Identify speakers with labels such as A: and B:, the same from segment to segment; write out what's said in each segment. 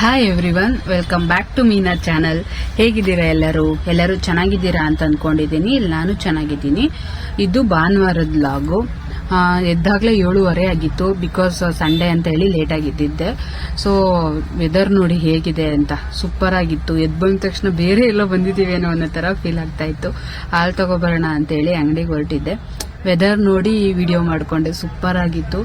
A: Hi everyone welcome back to Meena channel ಹೇಗಿದ್ದೀರಾ ಎಲ್ಲರೂ? ಎಲ್ಲರೂ ಚೆನ್ನಾಗಿದ್ದೀರಾ ಅಂತ ಅಂದ್ಕೊಂಡಿದ್ದೀನಿ ಇಲ್ಲಿ ನಾನು ಚೆನ್ನಾಗಿದ್ದೀನಿ. ಇದು ಭಾನುವಾರದ ಲಾಗು ಎದ್ದಾಗಲೇ ಏಳುವರೆ ಆಗಿತ್ತು. ಬಿಕಾಸ್ ಸಂಡೇ ಅಂತ ಹೇಳಿ ಲೇಟ್ ಆಗಿದ್ದಿದ್ದೆ. ಸೊ ವೆದರ್ ನೋಡಿ ಹೇಗಿದೆ ಅಂತ. ಸೂಪರ್ ಆಗಿತ್ತು. ಎದ್ದು ಬಂದ ತಕ್ಷಣ ಬೇರೆ ಎಲ್ಲೋ ಬಂದಿದ್ದೀವೇನೋ ಅನ್ನೋ ಥರ ಫೀಲ್ ಆಗ್ತಾ ಇತ್ತು. ಹಾಲು ತಗೊಬರೋಣ ಅಂತೇಳಿ ಅಂಗಡಿಗೆ ಹೊರಟಿದ್ದೆ. ವೆದರ್ ನೋಡಿ ವಿಡಿಯೋ ಮಾಡಿಕೊಂಡೆ. ಸೂಪರ್ ಆಗಿತ್ತು.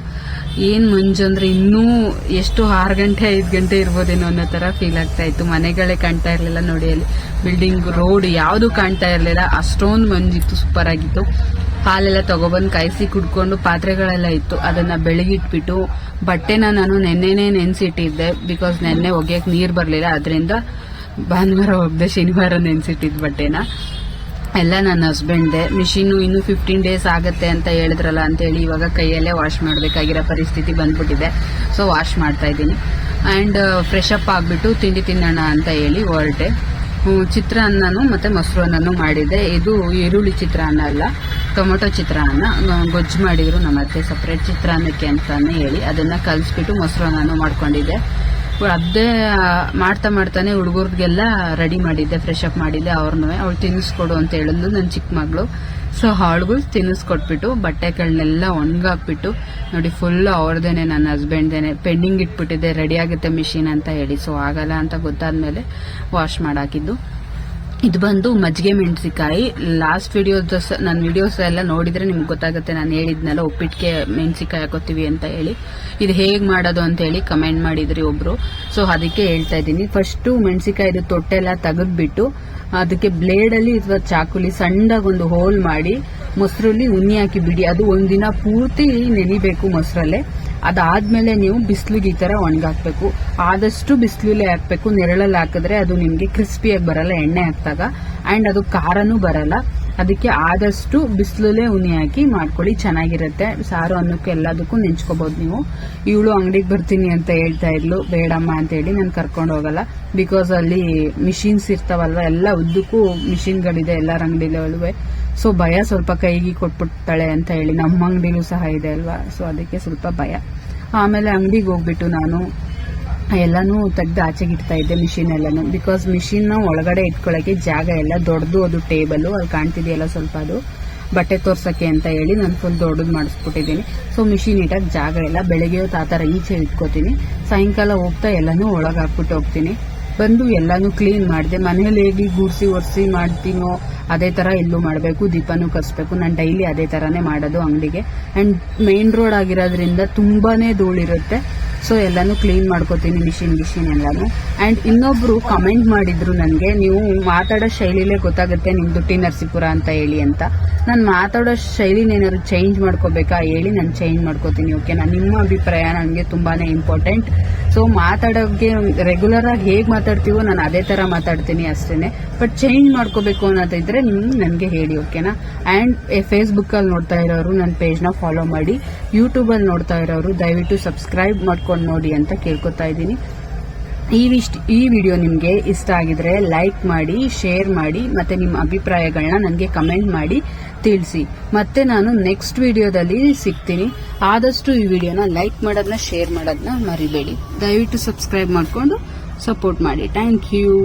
A: ಏನು ಮಂಜು ಅಂದರೆ ಇನ್ನೂ ಎಷ್ಟು ಆರು ಗಂಟೆ, ಐದು ಗಂಟೆ ಇರ್ಬೋದೇನೋ ಅನ್ನೋ ಥರ ಫೀಲ್ ಆಗ್ತಾ ಇತ್ತು. ಮನೆಗಳೇ ಕಾಣ್ತಾ ಇರಲಿಲ್ಲ ನೋಡಿ ಅಲ್ಲಿ. ಬಿಲ್ಡಿಂಗ್ ರೋಡ್ ಯಾವುದು ಕಾಣ್ತಾ ಇರಲಿಲ್ಲ. ಅಷ್ಟೊಂದು ಮಂಜಿತ್ತು ಸೂಪರ್ ಆಗಿತ್ತು. ಹಾಲೆಲ್ಲ ತಗೊಬಂದು ಕಾಯಿಸಿ ಕುಡ್ಕೊಂಡು ಪಾತ್ರೆಗಳೆಲ್ಲ ಇತ್ತು. ಅದನ್ನು ಬೆಳಗಿಟ್ಬಿಟ್ಟು ಬಟ್ಟೆನ ನಾನು ನೆನ್ನೆನೇ ನೆನೆಸಿಟ್ಟಿದ್ದೆ. ಬಿಕಾಸ್ ನೆನ್ನೆ ಒಗೆಯಕ್ಕೆ ನೀರು ಬರಲಿಲ್ಲ. ಅದರಿಂದ ಭಾನುವಾರ ಹೋಗ್ದೆ ಶನಿವಾರ ನೆನೆಸಿಟ್ಟಿದ್ದು ಬಟ್ಟೆನ. ಎಲ್ಲ ನನ್ನ ಹಸ್ಬೆಂಡ್ದೆ ಮಿಷಿನ್ನು ಇನ್ನು ಫಿಫ್ಟೀನ್ ಡೇಸ್ ಆಗುತ್ತೆ ಅಂತ ಹೇಳಿದ್ರಲ್ಲ ಅಂತೇಳಿ ಇವಾಗ ಕೈಯಲ್ಲೇ ವಾಶ್ ಮಾಡಬೇಕಾಗಿರೋ ಪರಿಸ್ಥಿತಿ ಬಂದ್ಬಿಟ್ಟಿದೆ. ಸೊ ವಾಶ್ ಮಾಡ್ತಾ ಇದ್ದೀನಿ. ಆ್ಯಂಡ್ ಫ್ರೆಶ್ ಅಪ್ ಆಗಿಬಿಟ್ಟು ತಿಂಡಿ ತಿನ್ನೋಣ ಅಂತ ಹೇಳಿ ಹೊರಟೆ. ಚಿತ್ರಾನ್ನನೂ ಮತ್ತೆ ಮೊಸರು ಅನ್ನನೂ ಮಾಡಿದ್ದೆ. ಇದು ಈರುಳ್ಳಿ ಚಿತ್ರಾನ್ನ ಅಲ್ಲ, ಟೊಮೊಟೊ ಚಿತ್ರಾನ್ನ ಗೊಜ್ಜು ಮಾಡಿದರು ನಮ್ಮ ಅತ್ತೆ ಸಪ್ರೇಟ್ ಚಿತ್ರಾನ್ನಕ್ಕೆ ಅಂತಲೇ ಹೇಳಿ. ಅದನ್ನು ಕಲಿಸ್ಬಿಟ್ಟು ಮೊಸರು ಅನ್ನನೂ ಮಾಡ್ಕೊಂಡಿದ್ದೆ. ಅದೇ ಮಾಡ್ತಾ ಮಾಡ್ತಾನೆ ಹುಡುಗರಿಗೆಲ್ಲ ರೆಡಿ ಮಾಡಿದ್ದೆ ಫ್ರೆಶ್ ಅಪ್ ಮಾಡಿದ್ದೆ ಅವ್ರನ್ನೂ ಅವಳು ತಿನ್ನಿಸ್ಕೊಡು ಅಂತ ಹೇಳಿದ್ಲು ನನ್ನ ಚಿಕ್ಕ ಮಗಳು. ಸೊ ಅವಳಿಗೂ ತಿನ್ನಿಸ್ಕೊಟ್ಬಿಟ್ಟು ಬಟ್ಟೆಗಳನ್ನೆಲ್ಲ ಒಣಗಾಕ್ಬಿಟ್ಟು, ನೋಡಿ ಫುಲ್ ಅವ್ರದೇನೆ ನನ್ನ ಹಸ್ಬೆಂಡ್ದೇನೆ ಪೆಂಡಿಂಗ್ ಇಟ್ಬಿಟ್ಟಿದ್ದೆ ರೆಡಿ ಆಗುತ್ತೆ ಮಿಷಿನ್ ಅಂತ ಹೇಳಿ. ಸೊ ಆಗಲ್ಲ ಅಂತ ಗೊತ್ತಾದ್ಮೇಲೆ ವಾಶ್ ಮಾಡಾಕಿದ್ದು. ಇದು ಬಂದು ಮಜ್ಜಿಗೆ ಮೆಣಸಿಕಾಯಿ ಲಾಸ್ಟ್ ವಿಡಿಯೋಸ್ ನನ್ನ ವಿಡಿಯೋಸ್ ಎಲ್ಲ ನೋಡಿದ್ರೆ ನಿಮ್ಗೆ ಗೊತ್ತಾಗುತ್ತೆ. ನಾನು ಹೇಳಿದ್ನಲ್ಲ ಉಪ್ಪಿಟ್ಟಿಗೆ ಮೆಣಸಿಕಾಯಿ ಹಾಕೋತೀವಿ ಅಂತ ಹೇಳಿ. ಇದು ಹೇಗೆ ಮಾಡೋದು ಅಂತ ಹೇಳಿ ಕಮೆಂಟ್ ಮಾಡಿದ್ರಿ ಒಬ್ರು. ಸೊ ಅದಕ್ಕೆ ಹೇಳ್ತಾ ಇದ್ದೀನಿ. ಫಸ್ಟು ಮೆಣಸಿಕಾಯಿದು ತೊಟ್ಟೆಲ್ಲ ತೆಗೆದ್ಬಿಟ್ಟು, ಅದಕ್ಕೆ ಬ್ಲೇಡಲ್ಲಿ ಅಥವಾ ಚಾಕುಲಿ ಸಣ್ಣದಾಗಿ ಒಂದು ಹೋಲ್ ಮಾಡಿ, ಮೊಸರಲ್ಲಿ ಉಣ್ಣಿ ಹಾಕಿ ಬಿಡಿ ಅದು ಒಂದಿನ ಪೂರ್ತಿ ನೆನಿಬೇಕು ಮೊಸರಲ್ಲೇ. ಅದಾದ್ಮೇಲೆ ನೀವು ಬಿಸಿಲಿಗೆ ಈ ತರ ಒಣಗಾಕ್ಬೇಕು. ಆದಷ್ಟು ಬಿಸಿಲಲ್ಲೇ ಹಾಕ್ಬೇಕು. ನೆರಳಲ್ಲಿ ಹಾಕಿದ್ರೆ ಅದು ನಿಮ್ಗೆ ಕ್ರಿಸ್ಪಿಯಾಗಿ ಬರಲ್ಲ, ಎಣ್ಣೆ ಹಾಕಿದಾಗ. ಅಂಡ್ ಅದು ಖಾರನೂ ಬರಲ್ಲ. ಅದಕ್ಕೆ ಆದಷ್ಟು ಬಿಸಿಲಲ್ಲೇ ಉನಿ ಹಾಕಿ ಮಾಡ್ಕೊಳ್ಳಿ, ಚೆನ್ನಾಗಿರುತ್ತೆ. ಸಾರು ಅನ್ನಕ್ಕೆ ಎಲ್ಲದಕ್ಕೂ ನೆಂಚ್ಕೋಬಹುದು ನೀವು. ಇವಳು ಅಂಗಡಿಗೆ ಬರ್ತೀನಿ ಅಂತ ಹೇಳ್ತಾ ಇದ್ಲು. ಬೇಡಮ್ಮ ಅಂತ ಹೇಳಿ ನಾನು ಕರ್ಕೊಂಡು ಹೋಗಲ್ಲ. ಬಿಕಾಸ್ ಅಲ್ಲಿ ಮಿಷಿನ್ಸ್ ಇರ್ತಾವಲ್ವ, ಎಲ್ಲ ಉದ್ದಕ್ಕೂ ಮಿಷಿನ್ಗಳಿದೆ ಎಲ್ಲರ ಅಂಗಡಿಲೇ ಸೊ ಭಯ ಸ್ವಲ್ಪ ಕೈಗೆ ಕೊಟ್ಬಿಡ್ತಾಳೆ ಅಂತ ಹೇಳಿ ನಮ್ಮ ಅಂಗಡಿಲೂ ಸಹ ಇದೆ ಅಲ್ವಾ? ಸೊ ಅದಕ್ಕೆ ಸ್ವಲ್ಪ ಭಯ. ಆಮೇಲೆ ಅಂಗಡಿಗೆ ಹೋಗ್ಬಿಟ್ಟು ನಾನು ಎಲ್ಲಾನು ತೆಗ್ದು ಆಚೆಗೆ ಇಡ್ತಾ ಇದ್ದೆ ಮಿಷಿನ್ ಎಲ್ಲಾನು. ಬಿಕಾಸ್ ಮಿಷಿನ್ ಒಳಗಡೆ ಇಟ್ಕೊಳ್ಳೋಕೆ ಜಾಗ ಎಲ್ಲ ದೊಡ್ಡದು ಅದು ಟೇಬಲ್. ಅಲ್ಲಿ ಕಾಣ್ತಿದೆಯಲ್ಲ ಸ್ವಲ್ಪ ಅದು. ಬಟ್ಟೆ ತೋರ್ಸಕ್ಕೆ ಅಂತ ಹೇಳಿ ನಾನು ಫುಲ್ ದೊಡ್ಡದು ಮಾಡಿಸ್ಬಿಟ್ಟಿದ್ದೀನಿ. ಸೊ ಮಿಷಿನ್ ಇಟ್ಟಾಗ ಜಾಗ ಇಲ್ಲ. ಬೆಳಗ್ಗೆ ಥರ ಈಚೆ ಇಟ್ಕೋತೀನಿ. ಸಾಯಂಕಾಲ ಹೋಗ್ತಾ ಎಲ್ಲಾನು ಒಳಗೆ ಹಾಕ್ಬಿಟ್ಟು ಹೋಗ್ತೀನಿ. ಬಂದು ಎಲ್ಲಾನು ಕ್ಲೀನ್ ಮಾಡಿದೆ. ಮನೇಲಿ ಹೇಗೆ ಗುಡ್ಸಿ, ಒರೆಸಿ ಮಾಡ್ತೀನೋ ಅದೇ ತರ ಎಲ್ಲೂ ಮಾಡಬೇಕು. ದೀಪನೂ ಕಸಬೇಕು ನಾನು ಡೈಲಿ ಅದೇ ಥರನೇ ಮಾಡೋದು ಅಂಗಡಿಗೆ. ಅಂಡ್ ಮೇನ್ ರೋಡ್ ಆಗಿರೋದ್ರಿಂದ ತುಂಬಾನೇ ಧೂಳಿರುತ್ತೆ. ಸೊ ಎಲ್ಲಾನು ಕ್ಲೀನ್ ಮಾಡ್ಕೋತೀನಿ ಮಿಷಿನ್ ಗಿಷಿನ್ ಎಲ್ಲಾನು. ಅಂಡ್ ಇನ್ನೊಬ್ರು ಕಮೆಂಟ್ ಮಾಡಿದ್ರು ನನಗೆ, ನೀವು ಮಾತಾಡೋ ಶೈಲಿಲೇ ಗೊತ್ತಾಗುತ್ತೆ ನಿಮ್ದು ಟಿ ನರಸೀಪುರ ಅಂತ ಹೇಳಿ ಅಂತ. ನಾನು ಮಾತಾಡೋ ಶೈಲಿನೇನಾದ್ರು ಚೇಂಜ್ ಮಾಡ್ಕೋಬೇಕಾ ಹೇಳಿ ನಾನು ಚೇಂಜ್ ಮಾಡ್ಕೋತೀನಿ ಓಕೆನಾ ನಿಮ್ಮ ಅಭಿಪ್ರಾಯ ನನಗೆ ತುಂಬಾನೇ ಇಂಪಾರ್ಟೆಂಟ್ ಸೊ ಮಾತಾಡೋಕೆ ರೆಗ್ಯುಲರ್ ಆಗಿ ಹೇಗೆ ಮಾತಾಡ್ತೀವೋ ನಾನು ಅದೇ ತರ ಮಾತಾಡ್ತೀನಿ ಅಷ್ಟೇನೆ. ಬಟ್ ಚೇಂಜ್ ಮಾಡ್ಕೋಬೇಕು ಅನ್ನೋದಿದ್ರೆ ನೀವು ನನಗೆ ಹೇಳಿ ಓಕೆನಾ ಅಂಡ್ ಫೇಸ್ಬುಕ್ ಅಲ್ಲಿ ನೋಡ್ತಾ ಇರೋರು ನನ್ನ ಪೇಜ್ನ ಫಾಲೋ ಮಾಡಿ. ಯೂಟ್ಯೂಬಲ್ಲಿ ನೋಡ್ತಾ ಇರೋರು ದಯವಿಟ್ಟು ಸಬ್ಸ್ಕ್ರೈಬ್ ಮಾಡ್ಕೊಂಡು ನೋಡಿ ಅಂತ ಕೇಳ್ಕೊತಾ ಇದ್ದೀನಿ. ಈ ವಿಸ್ಟ್ ಈ ವಿಡಿಯೋ ನಿಮಗೆ ಇಷ್ಟ ಆಗಿದ್ರೆ ಲೈಕ್ ಮಾಡಿ, ಶೇರ್ ಮಾಡಿ, ಮತ್ತೆ ನಿಮ್ಮ ಅಭಿಪ್ರಾಯಗಳನ್ನ ನನಗೆ ಕಮೆಂಟ್ ಮಾಡಿ ತಿಳಿಸಿ. ಮತ್ತೆ ನಾನು ನೆಕ್ಸ್ಟ್ ವಿಡಿಯೋದಲ್ಲಿ ಸಿಗ್ತೀನಿ. ಆದಷ್ಟು ಈ ವಿಡಿಯೋನ ಲೈಕ್ ಮಾಡೋದನ್ನ ಶೇರ್ ಮಾಡೋದನ್ನ ಮರಿಬೇಡಿ. ದಯವಿಟ್ಟು ಸಬ್ಸ್ಕ್ರೈಬ್ ಮಾಡಿಕೊಂಡು ಸಪೋರ್ಟ್ ಮಾಡಿ. Thank you.